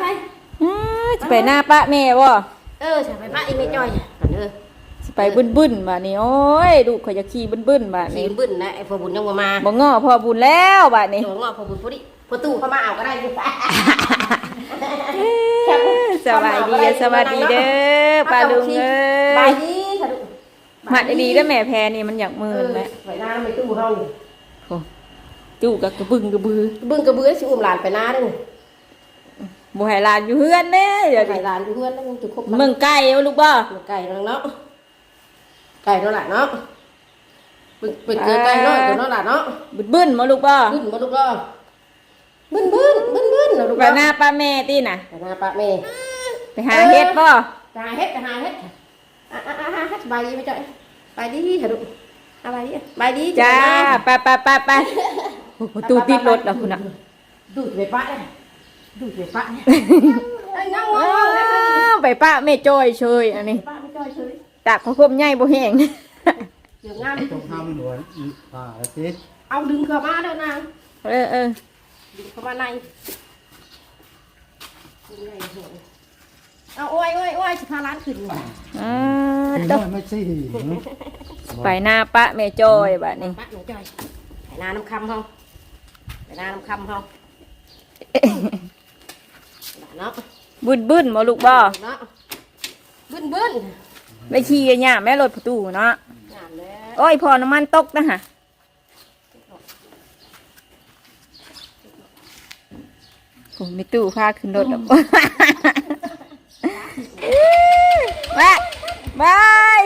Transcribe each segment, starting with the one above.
ใช่อ้าสิไปหน้าปะแม่บ่เออใช่ไปป้าอีไม่จ้อยกันเด้อสิไปบึ้นๆบัดนี้โอ้ยลูกข่อยจะขี่บึ้นๆบัดขี่นี้บึ้นนะไอ้พอบุญยังบ่มาบ่ง้อพ่อบุญแล้วบัดนี้ หนูงอพอบุญพอดีพอตู้เข้ามาเอาก็ได้อยู่สบายดีสวัสดีเด้อป้าลุงเอ้บายยดีค่ะลูกมัดดีๆเด้อแม่แพรนี่มันอยากมืเอนอแหละไปหน้าไม่ตู้เฮานี่ โอ้จู่กับกระบึงกระบือบึ้งกระเบื้อสิอุ้มหลานไปหน้าเด้อ บ่ให้หลานอยู่เฮือนแน่เดี๋ยวไก่นี้หลานอยู่เพื่อนแล้วมันจะครบเมืองไก่เอาลูกบ่ไก่นั่นเนาะ ไก่นั่นแหละเนาะเป็นเป็นเกลือไก่เนาะตัวนั่นแหละเนาะบึ้นๆมาลูกบ่บึ้นมาลูกก็บึ้นบึ้นบึ้นบึ้นเราลูกไปหน้าป้าแม่ติน่ะ ไปหน้าป้าแม่ไปหาเฮ็ดบ่หาเฮ็ดหาเฮ็ดอะอะอะอะสบายดีไหมจ๊ะสบายดีค่ะลูกสบายดีสบายดีจ้าไปไปไปไปโอ้ประตูติดรถแล้วคุณน่ะดูดไปป้าเนี่ย ดูดไปป้าเนี่ยไอ้ยงงงอ้งเลยาวไปป้าแม่จ้อยเชยอันนี้ป้าไม่จ้อยเฉยตากพระคมใหญ่บ่แห้ง เดี๋ยวงามต้องทำหนวดอีป่าสิเอาดึงเข้ามาเด้อนางเออเออดึงเข้ามาในเอาโอ้ยโอ้ยโอ้ยสิพาร้านขึ้นอ่าไอ้ตน้กอยไม่ใช่หินไปหน้าป้าแม่จ้อยบัดนี้ป้าหนูจ้อยไปนาน้ำคำเขาไปนาน้ำคำเขา เนาะบึ้นบึ้นมาลูกบ่เนาะบึ้นบึ้นไปขี่กันย่าแม่รถประตูเนาะงามแล้วโอ้ยพอน้ำมันตกนะฮะผมไม่ตู้พาขึ้นรถแล้วบายบาย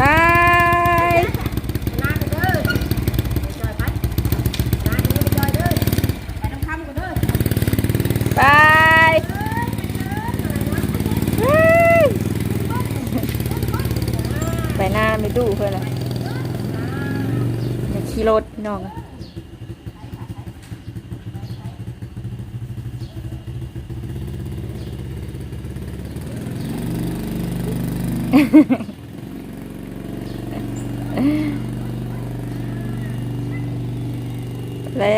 บาย นาไปเด้อจ้อยไปนาไปเด้อจ้อยเด้อไปน้ำคำกันเด้อบายไปหน้าไม่ตู้เพื่อนละอย่า ขี่รถพี่น้องแล้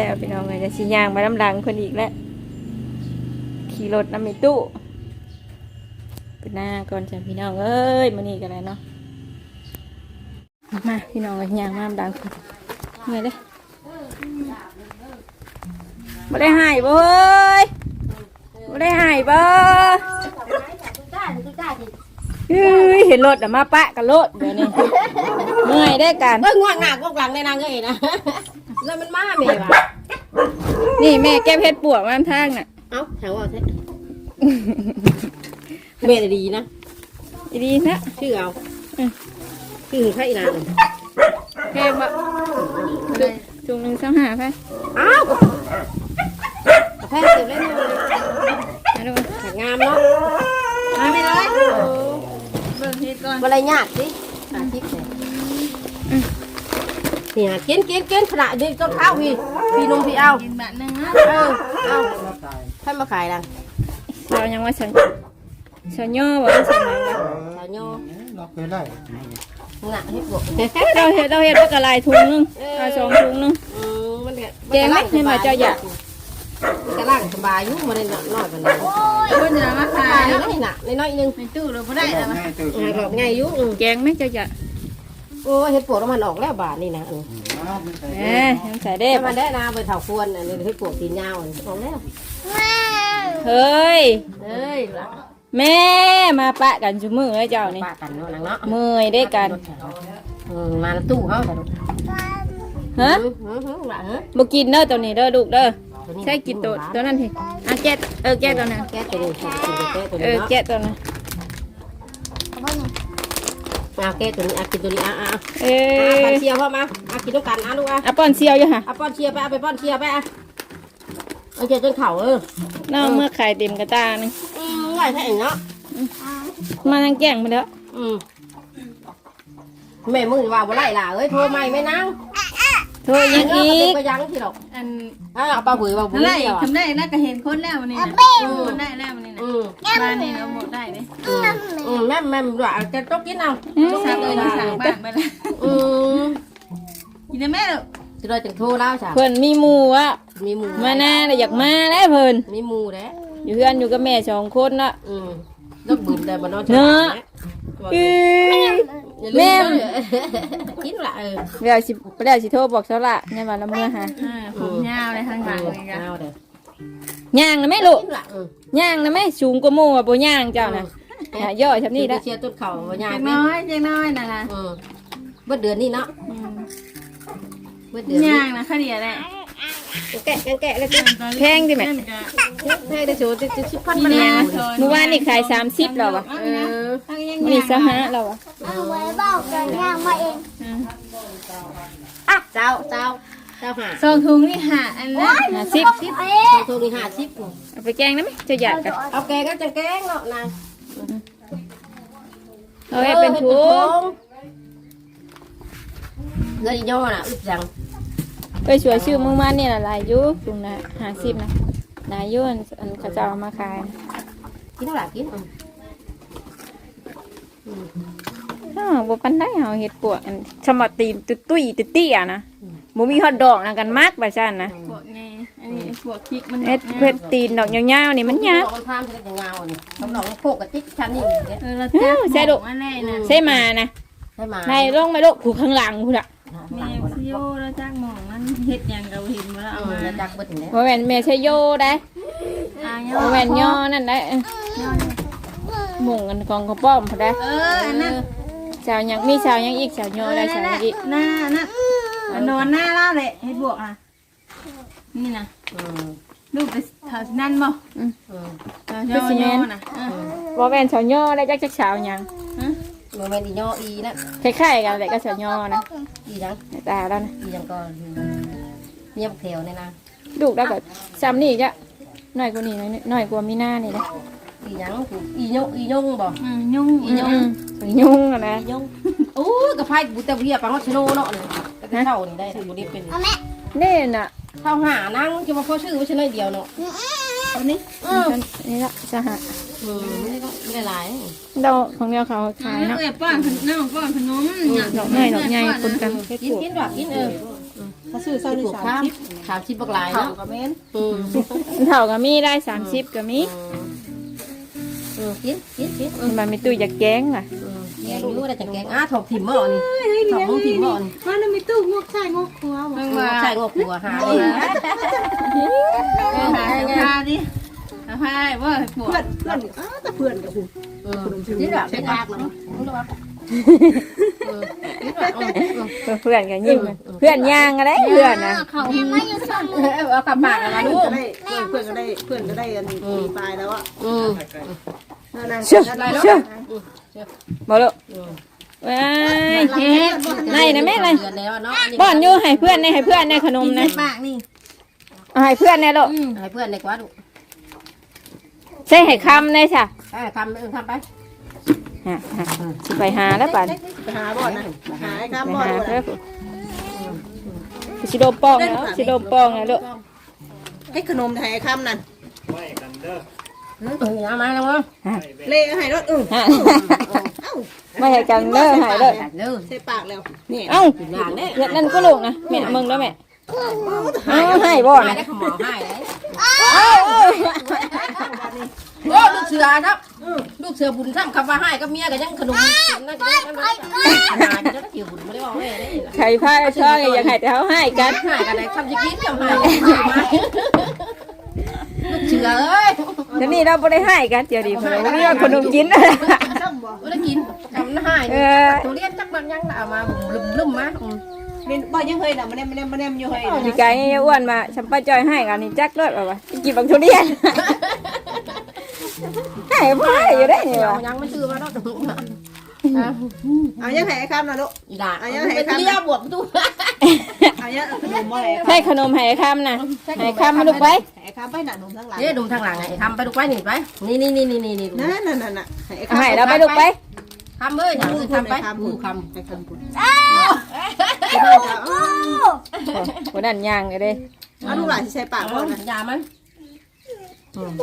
วพี่น้องเลยจะชี้ยางมาลำลังคนอีกแล้วขี่รถน้ำมีตู้เป็นหน้าก่อนจ้ะพี่น้องเอ้ยมานี่กันแล้วเนาะมาพี่น้องเลยยางมาลำลังคน เมื่อยเลยไม่ได้หายบ่เฮ้ยไม่ได้หายบ่จ้าจ้าจ้าเฮ้ยเห็นรถอะมาปะกันรถเดี๋ยวนี้เมื่อยได้กันเอ้ยง่วงหนักง่วงหลังในนางเอ้ยนะแล้วมันมาเมย์ว่ะนี่แม่แก้เพชรปวกมาทางน่ะเอ้าแถวว่าเท่เมย์ดีนะอีดีนะชื่อเอาชื่อใช่นาง แค่บะจุจุงหนึ่งสองหาไปอ้าวแพ้เสร็จแล้วเนี่ยมาดูแต่งามเนาะมาไม่เลยเบิ่งเฮ็ดก่อนอะไรยากสิหาทิพย์เนี่ยเนี่ยกินกินกินขนาดนี้ต้นข้าวพี่พี่นุ่มพี่เอากินบะหนึ่งนะเออเอาให้มาขายดังเรายังว่าฉันฉันย่อบ่ได้ฉันยังว่าสาวโยเราเคยได้ งะให้บวกเราเฮ็ดเราเฮ็ดว่ากระลายถุงหนึงเอาสองถุงหนึงอืมมันก็แกงไหมให้มาเจ้าอยากจะล่างสบายอยู่มันน้อยน้อยปานนั้นคนจะมาขายน้อยน่ะน้อยๆนึงในตู้เราบ่ได้แล้วแม่ตื่นเออหลอกง่ายอยู่อืมแกงไหมเจ้าอยากโอ้เฮ็ดปวกแล้วมันออกแล้วบาทนี่นะอืมเอ้ยยังใส่ได้แต่บ่มันได้นาไปเถาควรอันนี้เฮ็ดปวกตีนยาวอันนี้ออกแล้วเฮ้ยเอ้ยละ แม่มาปะกันซุมื้อเอ้ยเจ้านี่ป้ากันเนาะนางเนาะเมื่อยได้กันอืมมาตู้เฮาแต่ลูกฮะหือหือหือละหือบ่กินเด้อตัวนี้เด้อลูกเด้อตัวนี้ใช่กินตัวตัวนั้นสิอะแกะเออแกะตัวนั้นแก้ตัวนี้แก้ตัวเอนี้อเนาะแกะตัวนั้นเอาแก้ตัวนี้เอากินตัวนี้อะอะเออะอป้อนเชียร์พ่อมาอะกินด้วยกันอะลูกอะอะป้อนเซียวอยู่ค่ะเอาป้อนเชียร์ไปเอาไปป้อนเชียร์ไปอะเอาเชียร์จนเข่าเออน้องเมื่อไข่เต็มกระตานึงอืม ไหวแท้เองเนาะมาทางแจ้งมาแล้วอืมแม่มึงว่าบ่ไล่ล่ะเอ้ยโทรใหม่ไหมนางโทรยังอีเก็ยังที่ดอกอันอะเอาปลาผือปลาผืออะไรเดียวทำได้น่าก็เห็นคนแล้ววันนี้นะคนได้แล้ววันนี้นะอืมบ้านนี้เราหมดได้เลยอืมอืมแม่แม่ว่าจะต้องกินเอาสั่งเลยสั่งบ้านไปแล้วอืมกินได้แม่ลูกสิเราจังโทรเล่าจ้ะเพิ่นมีหมูอะมีหมูมาหน้าเลยอยากมาแล้วเพิ่นมีหมู่เด้ อยู่เพื่อนอยู่กับแม่สองคนละอืมต้องบืนแต่บ่นอนเนอะอื้อแม่แม่กินละเออเดี๋ยวสิเดี๋ยวสิโทรบอกเจ้าละเนี่ยว่าละเมื่อหาอ่าผมยาวเลยข้างหลังเลยกันเอาเด้าอย่างนะแม่ลูกกินละเออย่างนะแม่สูงกว่าหมู่อะบ่ย่างเจ้านะอย่าย่อชับนี่ละเชียร์ต้นเข่าบ่ยาเจ๊กน้อยเจ๊น้อยนั่นล่ะเออเบิดเดือนนี้เนาะเบิดเดือนนี้ย่างนะข้าวเดียวแหละ แกะแกะแล้วก็แพงดิแม่แม่ได้โชว์จะชิพันมันนแน่แล้วเมื่อวานนี่ขาย30แล้ววะเออนนี้สหะแล้วะเอาไว้บอกกันย่างมาเองอะเจ้าเจ้าเจ้าหาสองถุงนี่หาอันละห้าสิบเอ๊ะโทรนี่หาสิบเอาไปแกงได้ไหมจะอยากกันเอาแกก็จะแกงเนาะนางเอาให้เป็นถุงเงินย่อน่ะอึดจัง ไปสวยชื่อมึงมาเนี่ยละลายอยุถุงนะห้าสิบนะนายอยุ่นอันเขาจะเอามาขายนะกินเท่าไหร่กินอ้าวบ่ปันได้เฮาเฮ็ดปวกอันสมอตีนตุ้ยตุ้ยตุ้ยตี้อะนะบ่มีฮอดดอกนะกันมากว่าซั่นนะพวกไงอันนี้พวกพริกมันเฮ็ดเฮ็ดตีนดอกยาวๆนี่มันยากมันทำจะเงาเนี่ยสำหรับโคกกับติ๊กชั้นนี่เนี่ยเออเราจับใช่ดุอันแรกนะใช่มานะใช่ไหมนายลงไปลูกผูกข้างหลังพุ่นน่ะแม่ซิโยเราจักหมองมันเฮ็ดหยังเราเห็นมาแล้วเอเอาอมาจักเบิดเนี่ยบ่แม่นแม่ใช่โยได้อ่าบ่แม่นย่อนั่นได้เอ้ยหมุ่งกันของกระป้อมพุ่นได้เอออันนั้นสาวหยังมีสาวหยังอีกสาวโยได้สาวหยังอีกหน้านั่นอันนอนหน้าเล่าเลยเฮ็ดบวกอะนี่นะอืมลูกไปเท่านั่นบ่อืมเท่าย่อย่อนะเออบ่แม่นสาวโยได้จักจักสาวหยัง โมเมนต์อีย่ออีนะคล้ายๆกันแหละก็สาวโยนะอียังในตาแล้วนะอียังก็เงียบแถวเนี่ยนะลูกได้ก็ซ้ำนี่จ้ะน้อยกว่านี้หน่อยนึงน้อยกว่ามีหน้านี่นะอียังอียงอียงบ่อืมยุ่งอีหยังอียุ่งอะนะอียงโอ้กระไพ่บุตรเบียปังวัชโนเนาะเลยแต่เท่านี่ได้บุตรเป็นนี่น่ะเท่าหานั่งจะมาพอชื่อวัชโนเดียวเนาะ อันนี้นี่ละสหะอืมไม่ได้ไม่ได้หลายเราของเราเขาขายเนาะเอ้ยป้อนน้องป้อนขนมดอกไม้ดอกใหญ่ปนกันเฮ็ดกินปวกกินดอกกินเออมาซื้อเศร้าในถูกสามข้ามสิบขามชิบบักลายเนาะกับเมนอืมเท่าก็มีได้สามสิบก็มีอืมกินกินกินมันมีตู้อยากแกงอะอืมแก งอยู่ได้จังแกงอะถกถิ่มบ่อนถกมึงถิ่มบ่อนมันไม่ตู้งกใช่งกครัวเพิ่งว่าว่าใช่งอกหัวหาเลยเออหาสภาดิสภาว่าปวเพื่อดนเพื่อนอ้าวแต่เพื่อนกับคุณอืมกินแบบเป็นปากเนาะกินแบบเพื่อนกันยิ้มเลยเพื่อนย่างอะไรเพื่อนนะเขาไม่อยู่สองเอากลับปากกันนะลูกได้เพื่อนก็ได้เพื่อนก็ได้กันตายแล้วอะอืมนั่นเชื่อนั่นเชื่อ บอกลูกว้ายไล่นะแม่ไล่เดือนแล้วเนาะป้อนอยู่ให้เพื่อนในให้เพื่อนในขนมนะปากนี่เอาให้เพื่อนในลูกให้เพื่อนในกว่าดูใช่ให้คำในจ้ะทำทำไปฮะฮะสิไปหาแล้วป่านไปหาบ่อนนะหาไอ้ครับไปบ่อนหาบ่อนเด้อสิโดมปองแล้วสิโดมปองนะลูกไอ้ขนมไทยคำนั่น เออมาแล้วมั้งเละให้รถอึ้งฮะไม่ให้กันเด้อหายเด้อเด้อใส่ปากแล้วนี่เอ้าอย่างนี้เฮ็ดนั่นก็ลูกนะแม่มึงแล้วแม่เอาให้บ่ให้นะได้ขมอให้เลยเอาเอาโอ้ลูกเสือครับลูกเสือบุญทำคำว่าให้กับเมียก็ยังขนมนั่นก็ยังนั่นหาจะได้เกี่ยวบุญไม่ได้บอกเลยใครพาช่องอยากให้แต่เขาให้กันหายกันไหนทำจิกินทำหายลูก เสือเอ้ยเดี๋ยวนี้เราบ่ได้ให้กันเดี๋ยวดีเพิ่นบ่มีว่าขนมกินซ้ำบ่ไม่ได้กินกำหายตัวเลี้ยงจักมันยังเอามาลุ่มลุ่มมาเป็นบ่ยังเคยน่ะมันแนมมันแนมมันแนมอยู่เฮ้ยมีไก่อ้วนมาฉันป้าจอยให้กันนี่จักเลิศว่าว่ากินบักทุเรียน ให้พ่ออยู่ได้นี่เดี๋ยวว่ะยังไม่ซื้อมาแล้ว เอายังให้คำนะลูกอีด่าเป็นเลี้ยบวกตู้เอายังขนมบ่ให้ให้ขนมให้คำนะให้คำมาลูกไปให้คำไปหนาหนุ่มทั้งหลายเดี๋ยวดูทางหลังไงทำไปดูไปนี่ไปนี่นี่นี่นี่นี่นี่นั่นนั่นนั่นน่ะเอาให้เราไปลูกไปทำเอ้ยมือทำไปคำมืมืออคคำให้คำคุณวันนั้นย่างเลยเด้เอาลูกหลานใส่ปากำพ่อนะยามัน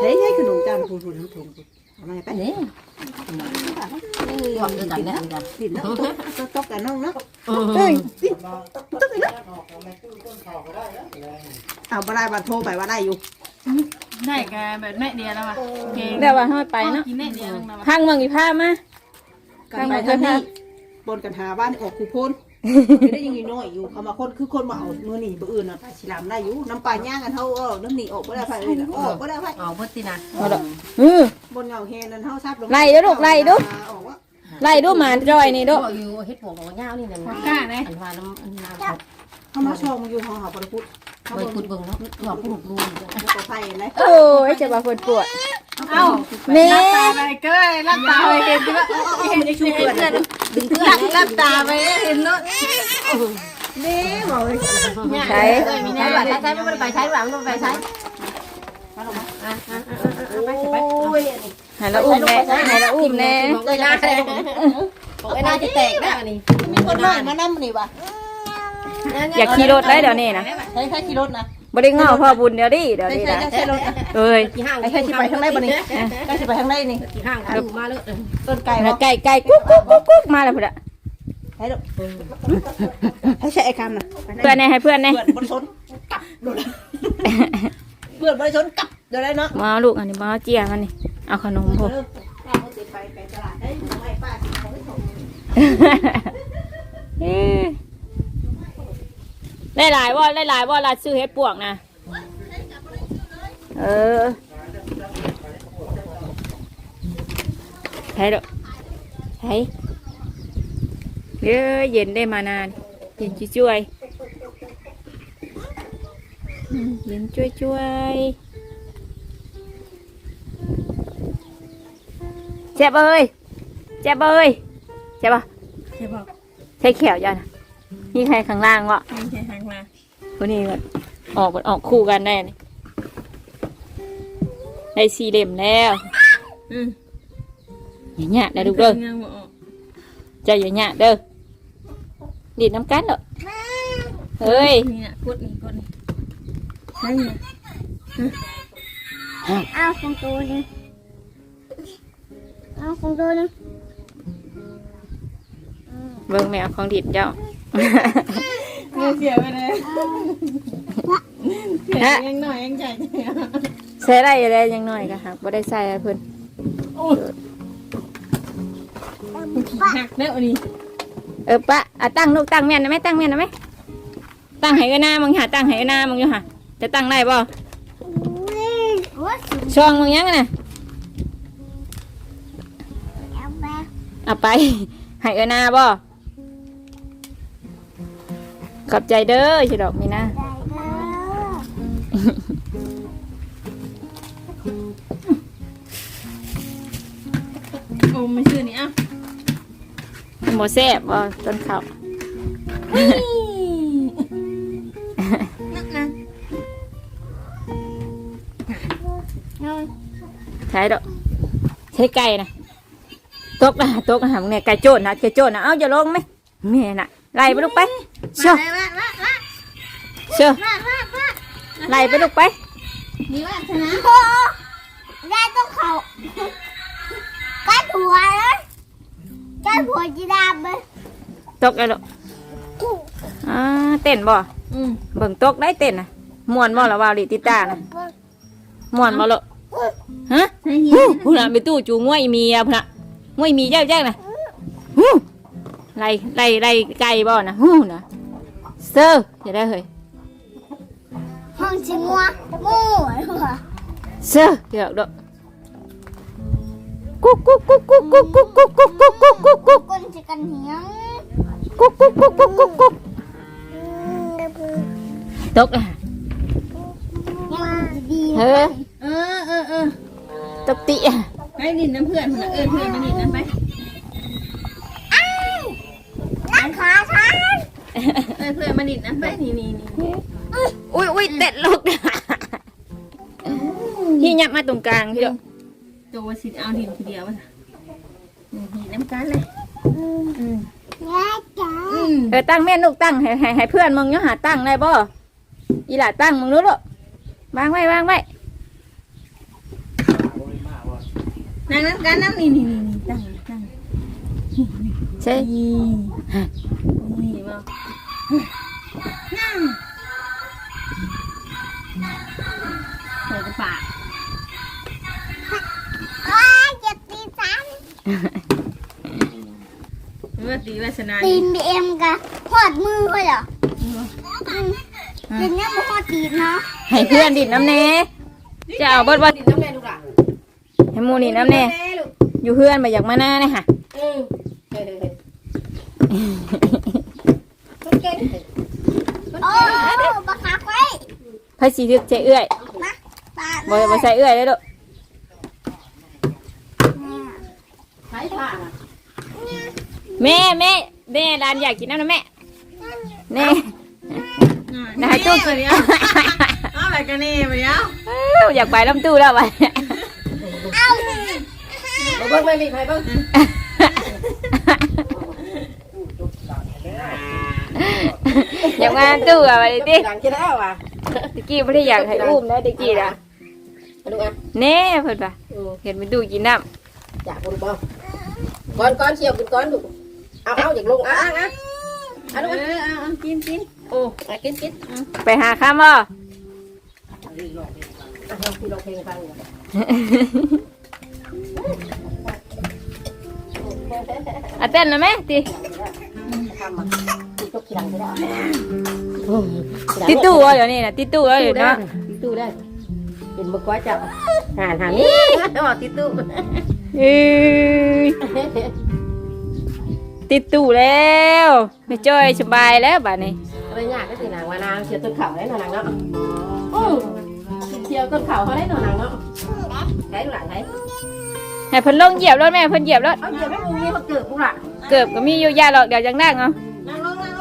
เฮ้ยให้ขนมจานคุณคุณคุณเอา มาไปนี่ยอมด้วยกันนะดินเนาะตกแต่น้องเนาะเออเฮ้ยดินตกเลยเนาะเอาบ่ได้บัดโทรไปว่าได้อยู่ได้กันแบบแม่เดียวแล้วว่ะเก่งเดี๋ยวว่าห้อยไปเนาะกินแม่เดียวแล้วว่ะพังเมืองอีผ้ามากันไปทางนี้บนกันหาบ้านออกคูโพน ไม่ได้ยังน้อยอยู่เขามาคนคือคนมาเอามือหนีบ่อื่นน่ะไปชิลามได้อยู่น้ำปลาย่างกันเท่าเออน้ำหนีออกบ่ได้ไฟเลยนะออกบ่ได้ไฟเอาพุทธินะเอาดอกเออบนเงาเฮนั่นเท่าซับลงไล่เด้อลูกไล่เด้อ ออกว่าไล่ดูหมาจอยนี่ดูดูอยู่เฮ็ดปวกของยาวนี่นั่นกล้าไหมอันว่าน้ำอันน้ำเขามาชมอยู่ห้องหาบริพุทธเขาไปบขุดเบิ่งเนาะหลอกผู้ลูกลูกตัวไฟเลยโอ้ยจะว่าปวดปวดเอ้าแม่ตาไปเก้ยรับตาไปเห็นใช่ไหมเห็นชูเพื่อน ดึงเพื่อนรับรับตาไปเห็นเนาะนี่บอกเลยใช้ใช้แบบใช้ใช้ไม่ไปใช้แบบไม่ไปใช้ไปไปให้ละอุ้มแน่ให้ละอุ้มแน่กเลยนะบอกเลยนะจะแตกแล้วนี่มีคนน้อยมานั่นี่วะอยากขี่รถได้เดี๋ยวนี้นะใช้แค่ขี่รถนะ บ่ได้ง้อพ่อบุญเดี๋ยวดิเดี๋ยวใช้นี้ใช้นะใช้รถเอ้ยกี่ห้างไอ้แค่สิไปทางไหนบ้านี้แค่สิไปทางไหนนี่กี่ห้างดูมาเลยต้นไก่แล้ววะไก่ไก่กุ๊กกุ๊กกุ๊กกุ๊กมาแล้วพุ่นอะใช้รถให้ใช้ไอ้คำน่ะเพื่อนแน่ให้เพื่อนแน่เพื่อนบริชนกลับโดนเพื่อนบริชนกลับเดี๋ยวได้เนาะมาเอาลูกอันนี้มาเอาเจียมันนี่เอาขนมพวกไปไปตลาดได้ไม่ป้าเขาไม่ส่ง เอ้ย ได้หลายว่าได้หลายว่ารัดซื้อเฮ็ดปวกนะเออใช่ดอกใช่เดี๋ยวเย็นได้มานาน เย็นช่วยๆอืมเย็นช่วยช่วยๆเจ็บเอ้ยเจ็บเอ้ยเจ็บปะใช่บอกใช้แขวยัน นี่ใครข้างล่างวะไม่ใช่ทางมาคนนี้ก็ออกออกคู่กันได้นี่ได้สี่เล่มแล้วอืมอย่าหยะได้ดูเด้อยังบ่ออกใจอย่าหยะเด้อดีดน้ำกันเด้อเฮ้ยนี่น่ะกดนี่กดนี่ใช่ไงเอาของตัวนึงเอาของตัวนึงเบิ่งแมวของดิดเจ้า มือเสียไปเลยเสียยังหน่อยยังใจใส่ได้อะไรยังน้อยก็หักบ่ได้ใส่ให้เพิ่นหักแล้วนี่เออปะอะตั้งลูกตั้งแม่นนะไหมตั้งแม่นนะไหมตั้งให้ก็หน้ามึงหาตั้งให้ก็หน้ามึงอยู่หะจะตั้งได้บ่โอ้ยช่องมึงยังน่ะเอาไปเอาไปให้เออหน้าบ่ ขอบใจเด้อชิดอกมีนะได้เด้อโอ้ไม่ชื่อนี่อะหมแซ่บบ่ต้นข้าวนักนะใช่ดอกใช้ไก่นะตกนะตกนะมึงเนี่ยไก่โจนนะไก่โจนนะเอาอย่าลงไหมแม่น่ะไล่ไปลูกไป เชื่อมามามามาเชื่อไล่ไปลูกไปนี่ว่าชนะโอ้ได้ต้องเขากัดหัวเลยกัดหัวจีดาบเลยตกเลยลูกอ่าเต้นบ่อืมเบิ่งตกได้เต้นนะม่วนบ่ละวาวลิติต้านะม่วนบ่ลูกฮะใช่หิฮู้พูน่ะไปตู้จูงวยเมียพูน่ะงวยเมียแจ้งๆน่ะฮู้ไล่ไล่ไล่ไก่บ่น่ะฮู้น่ะ เซอร์จะได้เฮ้ยห้องชิงัวมู่หัวเซอร์เดี๋ยวดอกกุ๊กกุ๊กกุ๊กกุ๊กกุ๊กกุ๊กกุ๊กกุ๊กกุ๊กกุ๊กกุ๊กกุ๊กก้นจะกัน เอ้ยพื่อนมาดิดน้ำไปนี่นี่นี่อุ้ยอุ้ยเต็ดลูกพี่ยับมาตรงกลางพี่เด้อโจวสิเอาดินทีเดียวมาดินน้ำกันเลยอืมเออตั้งแม่ลูกตั้งให้ให้ให้เพื่อนมึงยังหาตั้งได้บ่อีหล่าตั้งมึงรู้หรอวางไว้วางไว้นั่งนั่งกันนั่งนี่นี่นี่ตั้งตั้งใช่ นี่นี่บ่นั่งเปิดกระปากว้ายเจ็บตีซ้เมื่อตีวาสนาำตีนบีเอ็มกับหอดมือเลยเหรออืมเป็นเนี่ยบ่หอดตีนเนาะให้เพื่อนดิดน้ำแน่จะเอาเบิดว่าดินน้ำแม่ลูกหล่ะให้หมูนี่น้ำแน่แม่ลูกอยู่เพื่อนมาอยากมาหน้าเนี่ยค่ะอืมเฮ้ยเฮ้ยเฮ้ยคนเก่งเฮ้ยคนโอ้เก่ง บักคักไว้พระสีทึกใจเอื้อยมาตาบ่บ่ใส่เอื้อยเลยลูกใช้ผ้าน่ะแม่แม่แม่ดานอยากกินน้ำนะแม่แน่นายตู้เดียวเอาไปกันนี่ไปเดียวอ้าวอยากไปลำตู้แล้วไปเอาสิมาเบิ่งไม่มีใครเบิ่ง อยากมาลำตู้อะไปดิหลังจะได้ว่ะตะกี้ไม่ได้อยากให้อุ้มนะตะกี้นะมาดูอะแน่เพิ่นป่ะอืมเห็นมันดูกินน้อยากบนบ่ก้อนก้อนเชียวกินก้อนดูเอาเอาอยากลงอะอะอะอะลูกเออะอเอาเอากินกินโอ้อะกินกินอะำไปหาข้ามบ่อะพี่ลองเพลงฟังอยู่อะเต้นนะแม่ติ ทำมาติดตกขี้หลังไม่ได้ติดตู้เอาเดี๋ยวนี้นะติดตู้เอาอยู่เนาะติดตู้ได้เป็นมือก้อยจับหานหานนี่บอกติดตู้เอ้ยติดตู้แล้วไม่จ้อยสบายแล้วบัดนี้อะไรยากก็สินางวานางเชียวต้นเข่าได้หนอนางเนาะอือเชียวต้นเข่าเขาได้หนอนางเนาะได้ดูหลังไหนให้เพิ่นลงเหยียบรถแม่เพิ่นเหยียบรถเอาเหยียบไม่มึงนี่เขาเกิดกูละเกือบก็มีอยู่ยาหรอกเดี๋ยวจังนั่งเอานั่งลงนั่งลง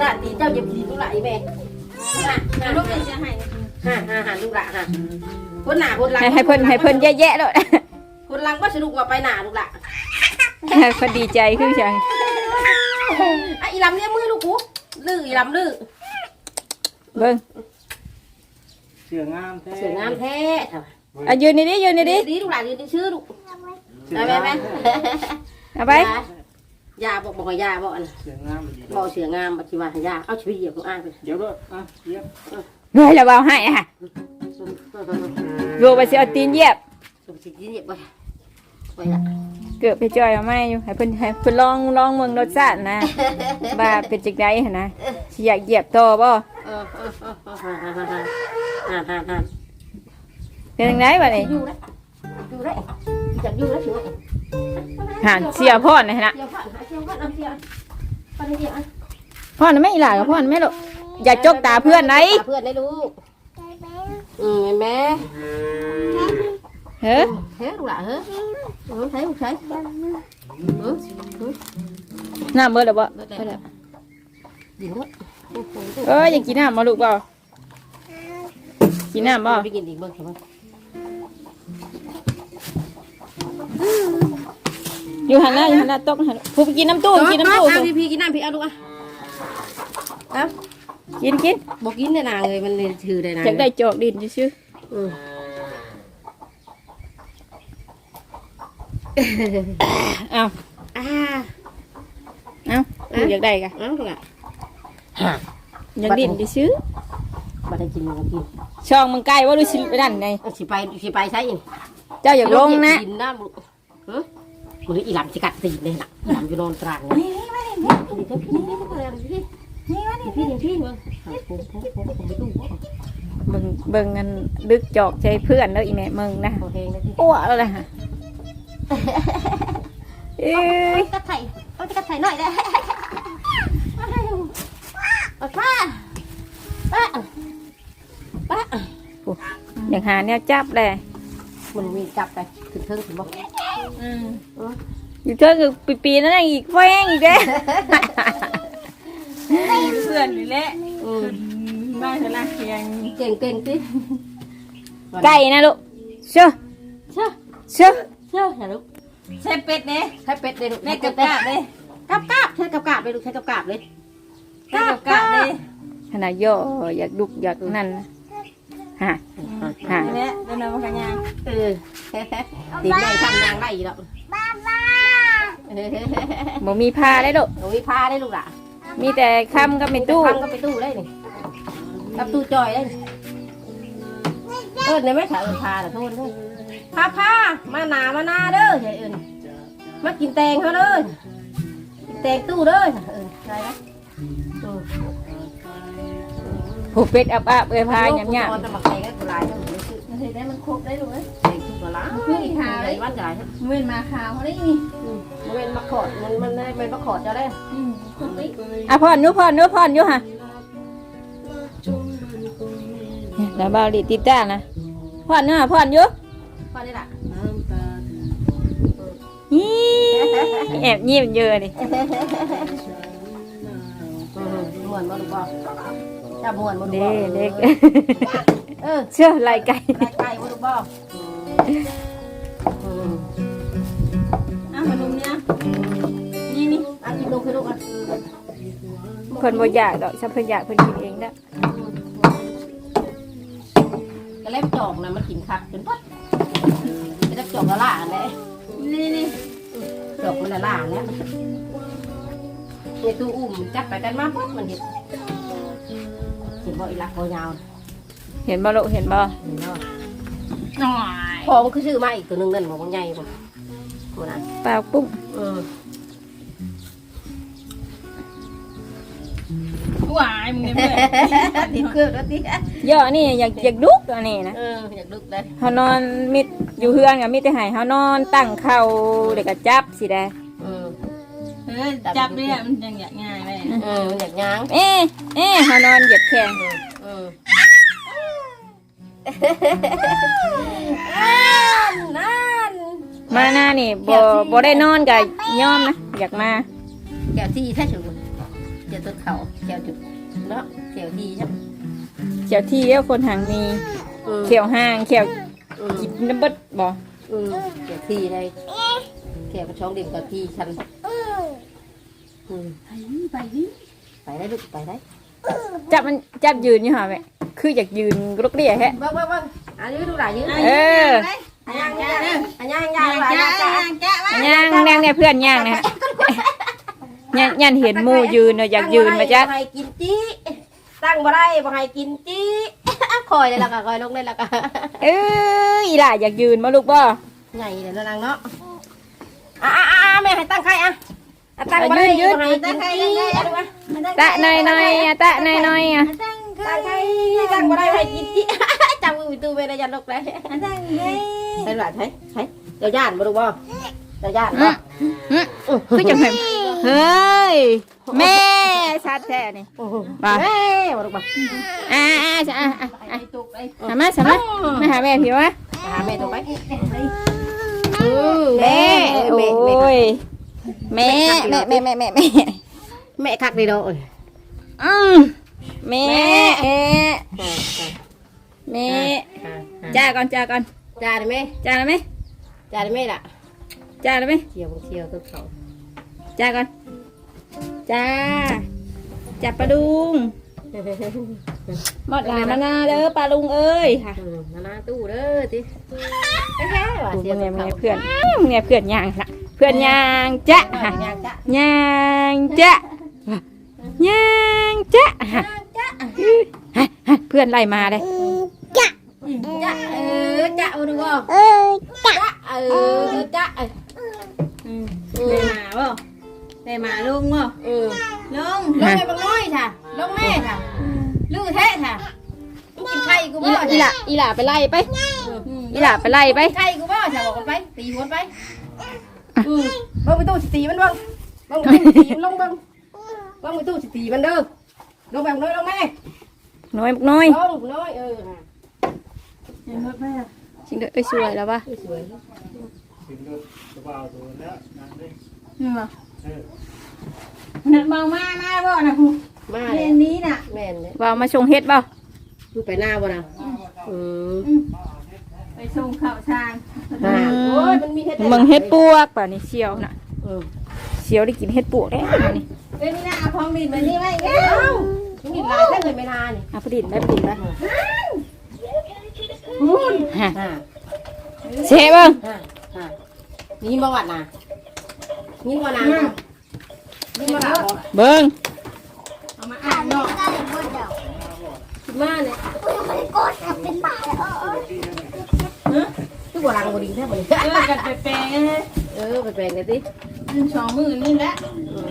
ละตีเจ้าเหยียบผีกูละอีแม่นั่งลลูงกเสียหายฮ่าฮ่าฮ่าดูละฮ่าคนหนาคนหลังให้ให้เพิ่นให้เพิ่นแย่ๆรถคนหลังก็สนุกว่าไปหนาดูละเพิ่นดีใจคือจังไอ้อีลำเนี่ยมือลูกกูลื้ออีลำลื้อเบิ่งเสืองามแท้เสืองามแท้อะยืนนี่ดิยืนนี่ดิดีดูหลานยืนชื่อลูกเสืไปอไปงามไปเอาไป ยาบอกบอกยาบอกอันเสืองามดีบอกเสืองามบัชิวายาเอาชีวิตเหยียบกูอ้างไปเดี๋ยวด้วยอะเยี่ยมเฮ้ยเราเบาให้อะโยไปสิเอาตีนเหยียบสุขสิเหยียบไปไปละเกือบไปจอยเอาไม่อยู่ให้เพิ่นให้เพิ่นลองลองเมืองรสชาตินะว่าเป็นจังไดหั่นนะสิอยากเหยียบต่อบ่เออเออเออฮ่าฮ่าฮ่าฮ่าฮ่าฮ่าฮ่าเป็นจังไดบัดนี้อยู่แล้วอยู่แล้วจับอยู่แล้วถือว่า หานเสียพ่อนะฮะเสียวผ่านหาเสียวผ่านเอาเสียวผ่านเสียพ่อนะไม่หลากับพ่อนะไม่หรอกอย่าจกตาเพื่อนไหนเพื่อนได้ลูกอืมแม่เฮ้เฮ้ยลูกหล่ะเฮ้ยลูกใช้ลูกใช้เออน้ำเบิดแล้วบ่เบิดแล้วดีลูกเอ้ยยากกินน้ำมาลูกบ่กินน้ำบ่ไปกินอีกเบิ้งใช่ไหม อยู่หันหน้าอยู่หันหน้าตกหันผู้ไปกินน้ำตู้กินน้ำตู้เอาพี่พี่กินน้ำพี่เอาลูกอะเอากินกินบอกกินได้นางเลยมันเรียนชื่อได้นางอยากได้จอกดินซื่ออืมๆเอาอ่าเอาลูกอยากได้กะเอาลูกอะอยากดินซื่อมาได้กินมากินๆช่องมึงใกล้ว่าดูสิไปนั่นไงเอาสิไปสิไปใช่ยังเจ้าอยากลงนะกินน้ำลูกฮะ มืออีหลำสิกัดตีนเลยล่ะอีหลำอยู่นอนกลางนี่นี่มาเนี่ยนี่พี่นี่นี่พี่นี่นี่พี่นี่พี่มึงผมผมผมผมไปดูเบิ่งเบิ่งกันดึกจอกใจเพื่อนแล้วอีแม่มึงนะโอเคนะพี่อ้วแล้วนะฮะเอ้ยกัดไข่เอาจะกัดไข่หน่อยได้เอาป้าป้าป้าอย่างหาเนี่ยจับเลยมันมีจับไปถึงเทิงถึงบ่อ ยู่เธอคือปีปีนั่นอีกแฟงอีกเด้เพื่อนนี่แหละอืมบ้านเธอละยังเก่งเก่งสิไก่นะลูกเชื่อเชื่อเชื่อเชื่ออย่าลูกใช่เป็ดเด้ใช้เป็ดเลยลูกแม่กับกาบเด้กับกาบใช้กับกาบเลยลูกใช้กับกาบเลยกาบกาบเด้ขนาดย่ออยากดุกอยากนั่นนะ ฮะฮะนี่แหละเดินมากันยังเออตีใหญ่ทำยางได้อีกแล้วบ้าบ้าบ่มีผ้าได้ดอกหนูมีผ้าได้ลูกล่ะมีแต่คำกับไม่ตู้ทำก็ไปตู้ได้นี่กับตู้จอยได้เออเนี่ยไม่ถ่ายเอินผ้าแต่โทษเด้อผ้าผ้ามาหนามาหน้าเด้อใช่เอินมากินแตงเขาเด้อกินแตงตู้เด้อเออใช่ไหม ผูเป็ดอับอับเอ้ยพาหยำหยนอนจะมาแตงก็หลายจังเลยคือเห็นได้มันครบได้หรือไม่แตงตู้ก็หล้างใหญ่วันใหญ่ฮะเว้นมาขาวเขาได้นี่มันเป็นมะขอดมันมันเป็นมะขอดจะได้ครบนี่ำอะพ่อนอนุพ่อนอนุพ่อนอยู่ฮะแล้วเบาดิติดจ้านะพ่อนเนื้อะพ่อนอยู่พอได้ละฮีแอบยิ้มเยอะดิม่วนบ่ลูกบ่ จะม่วนบ่ลูกเด็บ่กเด็ก เออเชื่อลายไก่ไก่ไก่บ่ลูกบ่อะมาดูเนี่ยนี่นี่อันกินลูกคือลูกอะคนบ่อยากดอกฉันเพิ่นอยากเพิ่นกินเองได้กระเล็บจอกน่ะมันกินคักจนปัดกระเล็บจอกละล่าแหละนี่นี่จอกมันละล่าเนี่ยในตู้อุ้มจับไปกันมาปุ๊บมันเห็น เห็นบ่อีหลักบ่ยาวเห็นบ่ลูกเห็นบ่เห็นบ่หน่อยพอมันคือชื่อมาอีกตัวหนึงนั่นบ่บ่ใหญ่บ่บ่นั่นปากปุ้งเออหวายมึงเนี่ยเพื่อนติดเครื่องแล้วติย่อนี่อยากอยากดุกอันนี้นะเอออยากลุกเลยเฮานอนมิดอยู่เฮือนกับมิดแต่ให้เฮานอนตั้งเข่าเด็กก็จับสิได้เออเออจับเรียมันยังง่ายเลย เออมันอยากย่างเอ๊ะเอ๊ะเฮานอนเหยียบแข้งเออนั่นมาหน้านี่บ่บ่ได้นอนก็ยอมนะอยากมาแก้วที่แท้ฉุนเจ้าต้นเขาแก้วจุดเนาะแก้วที่ใช่ไหมเขียวที่เอ้วคนหางมีเขียวห้างเขียวอืมกินน้ำเบิดบ่อืมแก้วที่ได้แก้วกระช่องดิ่งกับที่ฉัน อืมไปดิไปได้ลูกไปได้จับมันจับยืนอยู่ห่าแม่คืออยากยืนกรกเรียแฮะ เบิ้งเบิ้งเบิ้งอันนี้ดูหลายยืนเออ อันย่างย่างอันย่างย่างหลายจ้าย่างจ้าจ้าจ้าย่างแนงเนี่ยเพื่อนย่างนะฮะยันยันเห็นหมู่ยืนเนาะอยากยืนมาจักตั้งบ่ได้บ่ให้กินจี้ตั้งบ่ได้บ่ให้กินจี้คอยเลยล่ะก็คอยลงเลยล่ะก็เอ้ยอีหล่าอยากยืนมาลูกบ่ใหญ่เดี๋ยวนางเนาะอะอะอะแม่ให้ตั้งใครอะ อะตั้งบ่ได้บ่ให้กินจี้อะดูอะตะหน่อยหน่อยอะตะหน่อยหน่อยอะตั้งใครตั้งบ่ได้บ่ให้กินจี้จำมือตู้ไปได้ยันลกเลยเป็นแบบใช่ใช่เจ้าย่านบ่รู้บ่เจ้าย่านบ่อืมคือจังไงเฮ้ยแม่ชัดแท้นี่โอ้โหบ่แม่บ่รู้บ่อ่าอ่าอ่าอ่าไอ้ตุกไอ้สามารถสามารถมาหาแม่พี่วะหาแม่ตัวไปอืมแม่แม่โอแม่้ย แม่แม่แม่แม่แม่แม่แม่คักดีเนาะอืมแม่แม่แม่จ้าก่อนจ้าก่อนจ้าได้ไหมจ้าได้ไหมจ้าได้ไหมล่ะจ้าได้ไหมเที่ยวเที่ยวต้นเขาจ้าก่อนจ้าจับปลาดุงหมดหลานมานาเด้อปลาลุงเอ้ยค่ะนานาตู้เด้อติแค่ว่าเพื่เที่ยวอนต้นเพื่เขาอนเพื่อนเนี่ยเพื่อนยางละเพื่อนยางจ้ะค่ะยางจ้ะยางจ้ะยางจ้ะฮะฮะฮะเพื่อนไล่มาเลยจ้ะเออจ้ะบ่รู้บ่เออจ้ะจ้ะเออจ้ะเออได้มาบ่ได้มาลุงบ่เออลุงลงไปบังน้อยค่ะลงแม่ค่ะลื้อแท้ค่ะมึงกินไข่กูอีบ่หล่าอีหล่าอีหล่าไปไล่ไปอีหล่าไปไล่ไปไข่กูบ่ค่ะบอกกันไปตีหัวไป อืมเบิ่งไปตู้สิตีมันเบิ่งเบิ่งไปตู้สิตีมันลงเบิ่งเบิ่งไปตู้สิตีมันเด้อลงไปบักน้อยลงแม่น้อยบักน้อยลงน้อยเออจริงเด้อเอ้ยสวยแล้วปะสวยถึงรถกระเป๋าตัวแล้วนั่นเลยนี่บ่เออนั่นเมามามาบ่นะครูมาเรียนนี้น่ะแม่นเลยว่ามาชงเฮ็ดบ่ดูไปหน้าบ่นะอืมไป ส่งข้าวชางอ่าโอ้ยมันมีเฮ็ดเมืองเฮ็ดปวกป่ะนี่เชียวน่ะเออเชียวได้กินเฮ็ดปวกได้วนี่เอ้ยนี่น่ะเอาของดินมานี่ไว้เอ้ามันมีหลายแค่เลยไม่นานนี่เอาไปดินไปไปดินไปฮะอ่าเชฟเบิ้งอ่าอ่านี่บ่วัดนะนี่บ่นางนี่บ่นางบ่เบิ้งเอามาอ่านเนาะได้หมดเดียวคิดมาเนี่ยกูยังไม่ได้กดแอบเป็นบ้าแล้ว เออคือบ่ลังบ่ดีแท้บ่นี่เออกันไปแปลงให้เออไปแปลงกันสิสองมือนี่แหละ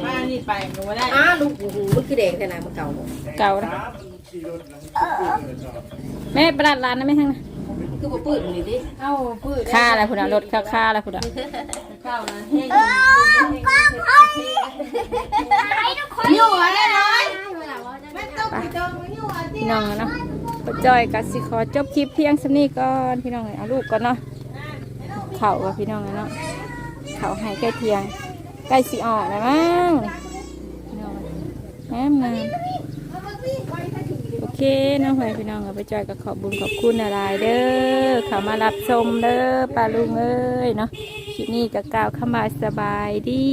มานี่ไปก็บ่ได้อ้าลูกหูมันคือแดงแต่น้ำมันเก่าบ่เก่านะขี่รถแล้วมันก็เกิดเลยจ้ะแม่ประหลาดร้านนะแม่ทั้งนะคือบ่ปื้ดมันนี่ดิเอ้าปื้ดค่าอะไรพุ่นอะรถค่าค่าอะไรพุ่นอะเข้านะเฮ้ยเออกล้องเขาให้ทุกคนอยู่อะไรน้อยไม่ต้องไปจองอยู่อะพี่น้องอะเนาะ ปจอยกับสิขอจบคลิปเพียงสำนี้ก่อนพี่น้องเอ้ยเอาลูกก่อนเนาะเข่ากับพี่น้องอะเนาะเข่าให้ใกล้เทียงใกล้สิออกแล้วมั้งพี่น้องแม่มงโอเคน้องหอยพี่น้องเอาไปจอยกับขอบบุญขอบคุณอะไรเด้อเขามารับชมเด้อป้าลุงเอ้ยเนาะคลิปนี้ก็กล่าวคำว่าสบายดี